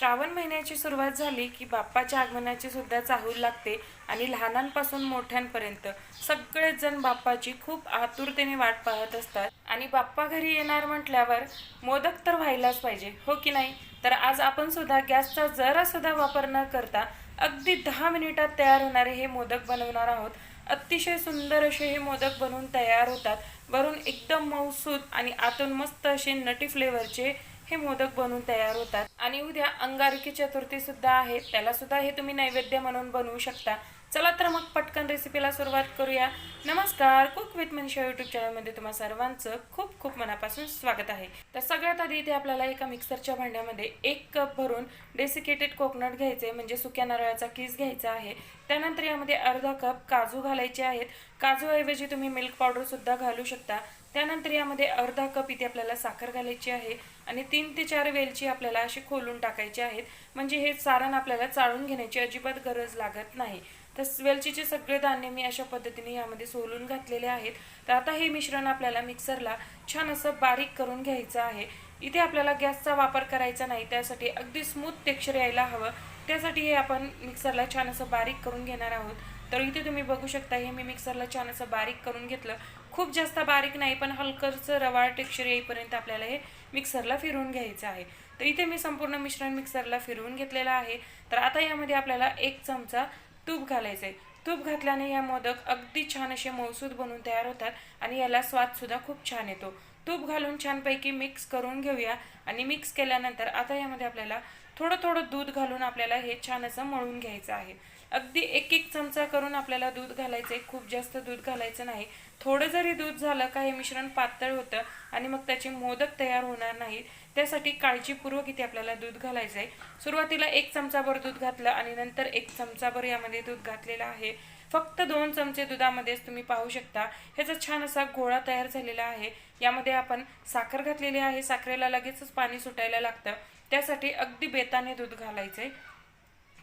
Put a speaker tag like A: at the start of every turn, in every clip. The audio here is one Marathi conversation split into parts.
A: श्रावण महिन्याची सुरुवात झाली की बाप्पाच्या आगमनाची सुद्धा चाहूल लागते आणि लहानांपासून मोठ्यांपर्यंत सगळेच जण बाप्पाची खूप आतुरतेने वाट पाहत असतात. आणि बाप्पा घरी येणार म्हटल्यावर मोदक तर व्हायलाच पाहिजे हो की नाही? तर आज आपण सुद्धा गॅसचा जरा सुद्धा वापर न करता अगदी दहा मिनिटात तयार होणारे हे मोदक बनवणार आहोत. अतिशय सुंदर असे हे मोदक बनवून तयार होतात. वरून एकदम मऊसूद आणि आतून मस्त असे नटी फ्लेवरचे हे मोदक बनवून तयार होतात. आणि उद्या अंगारकी चतुर्थी सुद्धा आहे. त्याला सुद्धा हे तुम्ही नैवेद्य म्हणून बनवू शकता. चला तर मग पटकन रेसिपीला सुरुवात करूया. नमस्कार कुक विथ मनीषा युट्यूब चॅनलमध्ये तुम्हा सर्वांचं खूप खूप मनापासून स्वागत आहे. तर सगळ्यात आधी इथे आपल्याला एका मिक्सरच्या भांड्यामध्ये एक कप भरून डेसिकेटेड कोकोनट घ्यायचे म्हणजे सुक्या नारळाचा किस घ्यायचा आहे. त्यानंतर यामध्ये अर्धा कप काजू घालायचे आहेत. काजूऐवजी तुम्ही मिल्क पावडरसुद्धा घालू शकता. त्यानंतर यामध्ये अर्धा कप इथे आपल्याला साखर घालायची आहे आणि तीन ते चार वेलची आपल्याला अशी खोलून टाकायची आहेत. म्हणजे हे सारण आपल्याला चाळून घेण्याची अजिबात गरज लागत नाही. तर वेलचीचे सगळे धान्य मी अशा पद्धतीने यामध्ये सोलून घातलेले आहेत. तर आता हे मिश्रण आपल्याला मिक्सरला छान असं बारीक करून घ्यायचं आहे. इथे आपल्याला गॅसचा वापर करायचा नाही त्यासाठी अगदी स्मूथ टेक्स्चर यायला हवं. त्यासाठी हे आपण मिक्सरला छान असं बारीक करून घेणार आहोत. तर इथे तुम्ही बघू शकता हे मी मिक्सरला छान असं बारीक करून घेतलं. खूप जास्त बारीक नाही पण हलकरचं रवाळ टेक्स्चर येईपर्यंत आपल्याला हे मिक्सरला फिरवून घ्यायचं आहे. तर इथे मी संपूर्ण मिश्रण मिक्सरला फिरवून घेतलेलं आहे. तर आता यामध्ये आपल्याला एक चमचा तूप घालायचं आहे. तूप घातल्याने या मोदक अगदी छान असे मौसूद बनून तयार होतात आणि याला स्वादसुद्धा खूप छान येतो. तूप घालून छानपैकी मिक्स करून घेऊया आणि मिक्स केल्यानंतर आता यामध्ये आपल्याला थोडं थोडं दूध घालून आपल्याला हे छान असं मळून घ्यायचं आहे. अगदी एक एक चमचा करून आपल्याला दूध घालायचं आहे. खूप जास्त दूध घालायचं नाही. थोडं जरी दूध झालं का हे मिश्रण पातळ होतं आणि मग त्याचे मोदक तयार होणार नाहीत त्यासाठी काळजीपूर्वक इथे आपल्याला दूध घालायचं आहे. सुरुवातीला एक चमचाभर दूध घातलं आणि नंतर एक चमचाभर यामध्ये दूध घातलेलं आहे. फक्त दोन चमचे दुधामध्येच तुम्ही पाहू शकता. ह्याचा छान असा गोळा तयार झालेला आहे. यामध्ये आपण साखर घातलेली आहे. साखरेला लगेचच पाणी सुटायला लागतं. त्यासाठी अगदी बेताने दूध घालायचंय.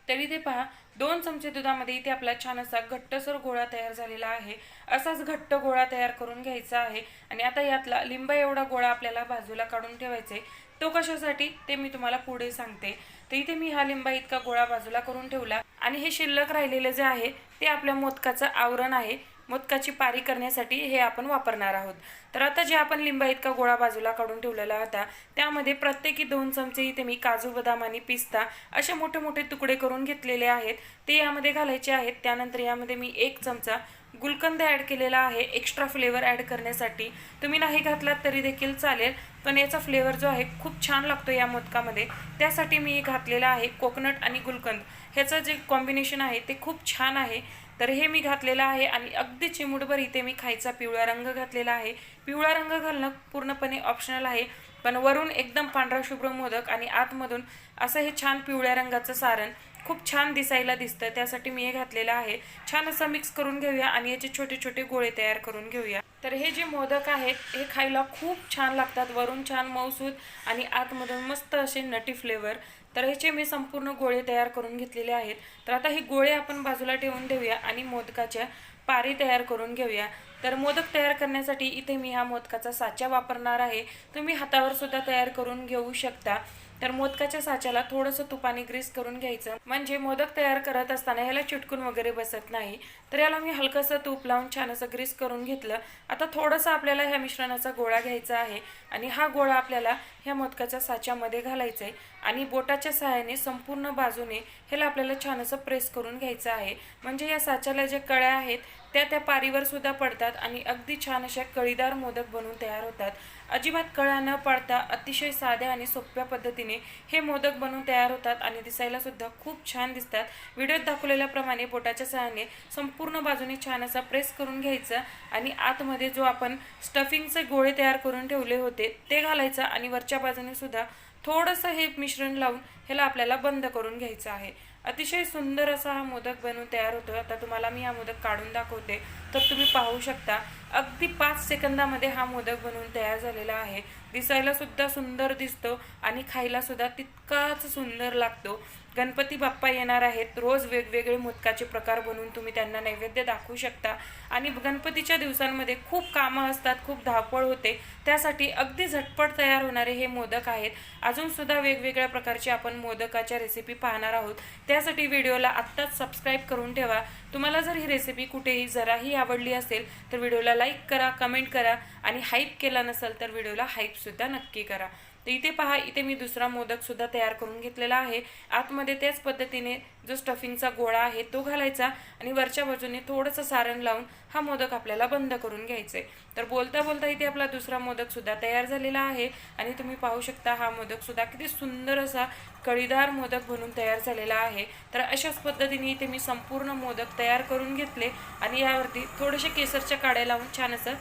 A: तरी ते पहा दोन चमचे दुधामध्ये इथे आपला छान असा घट्टसर गोळा तयार झालेला आहे. असाच घट्ट गोळा तयार करून घ्यायचा आहे आणि आता यातला लिंबा एवढा गोळा आपल्याला बाजूला काढून ठेवायचा आहे तो कशासाठी ते मी तुम्हाला पुढे सांगते. तर इथे मी हा लिंबा इतका गोळा बाजूला करून ठेवला. आणि हे शिल्लक राहिलेले जे आहे ते आपल्या मोदकाचं आवरण आहे. मोदकाची पारी करण्यासाठी हे आपण वापरणार आहोत. तर आता जे आपण लिंबा इतका गोळा बाजूला काढून ठेवलेला होता त्यामध्ये प्रत्येकी दोन चमचे इथे मी काजू बदाम आणि पिस्ता असे मोठे मोठे तुकडे करून घेतलेले आहेत. ते यामध्ये घालायचे आहेत. त्यानंतर यामध्ये मी एक चमचा गुलकंद ॲड केलेला आहे एक्स्ट्रा फ्लेवर ॲड करण्यासाठी. तुम्ही नाही घातलात तरी देखील चालेल पण याचा फ्लेवर जो आहे खूप छान लागतो या मोदकामध्ये. त्यासाठी मी घातलेला आहे कोकोनट आणि गुलकंद. ह्याचं जे कॉम्बिनेशन आहे ते खूप छान आहे. तर हे मी घातलेलं आहे आणि अगदी चिमुटभर इथे मी खायचा पिवळा रंग घातलेला आहे. पिवळा रंग घालणं पूर्णपणे ऑप्शनल आहे पण वरून एकदम पांढरा शुभ्र मोदक आणि आतमधून असं हे छान पिवळ्या रंगाचं सारण खूप छान दिसायला दिसतं त्यासाठी मी हे घातलेलं आहे. छान असं मिक्स करून घेऊया आणि याचे छोटे छोटे गोळे तयार करून घेऊया. तर हे जे मोदक आहेत हे खायला खूप छान लागतात वरून छान मऊसूद आणि आतमधून मस्त असे नटी फ्लेवर तर ह्याचे मी संपूर्ण गोळे तयार करून घेतलेले आहेत. तर आता हे गोळे आपण बाजूला ठेवून देऊया आणि मोदकाच्या पारी तयार करून घेऊया. तर मोदक तयार करण्यासाठी इथे मी हा मोदकाचा साचा वापरणार आहे. तुम्ही हातावर सुद्धा तयार करून घेऊ शकता. तर मोदकाच्या साच्याला थोडंसं तुपाने ग्रीस करून घ्यायचं. म्हणजे मोदक तयार करत असताना ह्याला चिटकून वगैरे बसत नाही. तर याला मी हलकंसं तूप लावून छान असं ग्रीस करून घेतलं. आता थोडंसं आपल्याला ह्या मिश्रणाचा गोळा घ्यायचा आहे. आणि हा गोळा आपल्याला ह्या मोदकाच्या साच्यामध्ये घालायचा आहे आणि बोटाच्या सहाय्याने संपूर्ण बाजूने ह्याला आपल्याला छान असं प्रेस करून घ्यायचं आहे. म्हणजे या साच्याला ज्या कळ्या आहेत त्या त्या पारीवर सुद्धा पडतात आणि अगदी छान अशा कळीदार मोदक बनवून तयार होतात. अजिबात कळा न पाळता अतिशय साध्या आणि सोप्या पद्धतीने हे मोदक बनवून तयार होतात आणि दिसायला सुद्धा खूप छान दिसतात. व्हिडिओत दाखवलेल्याप्रमाणे बोटाच्या सहाय्याने संपूर्ण बाजूने छान असा प्रेस करून घ्यायचा आणि आतमध्ये जो आपण स्टफिंगचे गोळे तयार करून ठेवले होते ते घालायचं आणि वरच्या बाजूने सुद्धा थोडंसं हे मिश्रण लावून ह्याला आपल्याला बंद करून घ्यायचं आहे. अतिशय सुंदर असा हा मोदक बनवून तयार होतो. आता तुम्हाला मी हा मोदक काढून दाखवते. तर तुम्ही पाहू शकता. अगदी पाच सेकंदामध्ये हा मोदक बनवून तयार झालेला आहे. दिसायला सुद्धा सुंदर दिसतो आणि खायला सुद्धा तितकाच सुंदर लागतो. गणपती बाप्पा येणार आहेत. रोज वेगवेगळे मोदकाचे प्रकार बनवून तुम्ही त्यांना नैवेद्य दाखवू शकता. आणि गणपतीच्या दिवसांमध्ये खूप कामं असतात खूप धावपळ होते. त्यासाठी अगदी झटपट तयार होणारे हे मोदक आहेत. अजूनसुद्धा वेगवेगळ्या प्रकारचे आपण मोदकाच्या रेसिपी पाहणार आहोत. त्यासाठी व्हिडिओला आत्ताच सबस्क्राईब करून ठेवा. तुम्हाला जर ही रेसिपी कुठेही जराही आवडली असेल तर व्हिडिओला लाईक करा कमेंट करा आणि हाईप केला नसेल तर व्हिडिओला हाईपसुद्धा नक्की करा. तर इथे पहा इथे मी दुसरा मोदक सुद्धा तयार करून घेतलेला आहे. आतमध्ये त्याच पद्धतीने जो स्टफिंगचा गोळा आहे तो घालायचा आणि वरच्या बाजूने थोडंसं सारण लावून हा मोदक आपल्याला बंद करून घ्यायचा आहे तर बोलता बोलता इथे आपला दुसरा मोदक सुद्धा तयार झालेला आहे आणि तुम्ही पाहू शकता हा मोदक सुद्धा किती सुंदर असा कळीदार मोदक बनून तयार झालेला आहे. तर अशाच पद्धतीने इथे मी संपूर्ण मोदक तयार करून घेतले आणि यावरती थोडेसे केसरच्या काड्या लावून छान असं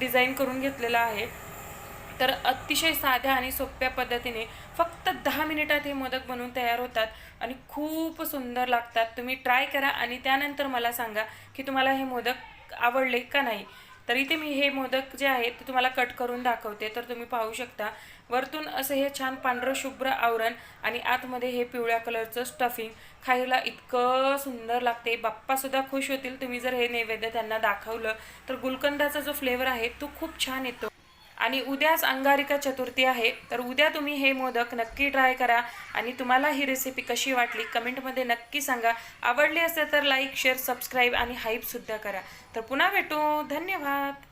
A: डिझाईन करून घेतलेलं आहे. तर अतिशय साध्या आणि सोप्या पद्धतीने फक्त दहा मिनिटात हे मोदक बनवून तयार होतात आणि खूप सुंदर लागतात. तुम्ही ट्राय करा आणि त्यानंतर मला सांगा की तुम्हाला हे मोदक आवडले का नाही. तर इथे मी हे मोदक जे आहेत ते तुम्हाला कट करून दाखवते. तर तुम्ही पाहू शकता वरतून असं हे छान पांढरं शुभ्र आवरण आणि आतमध्ये हे पिवळ्या कलरचं स्टफिंग खायला इतकं सुंदर लागते. बाप्पासुद्धा खुश होतील. तुम्ही जर हे नैवेद्य त्यांना दाखवलं तर गुलकंदाचा जो फ्लेवर आहे तो खूप छान येतो. आणि उद्याच अंगारिका चतुर्थी आहे तर उद्या तुम्ही हे मोदक नक्की ट्राय करा. आणि तुम्हाला ही रेसिपी कशी वाटली कमेंटमध्ये नक्की सांगा. आवडली असेल तर लाईक शेअर सबस्क्राईब आणि हाईपसुद्धा करा. तर पुन्हा भेटू. धन्यवाद.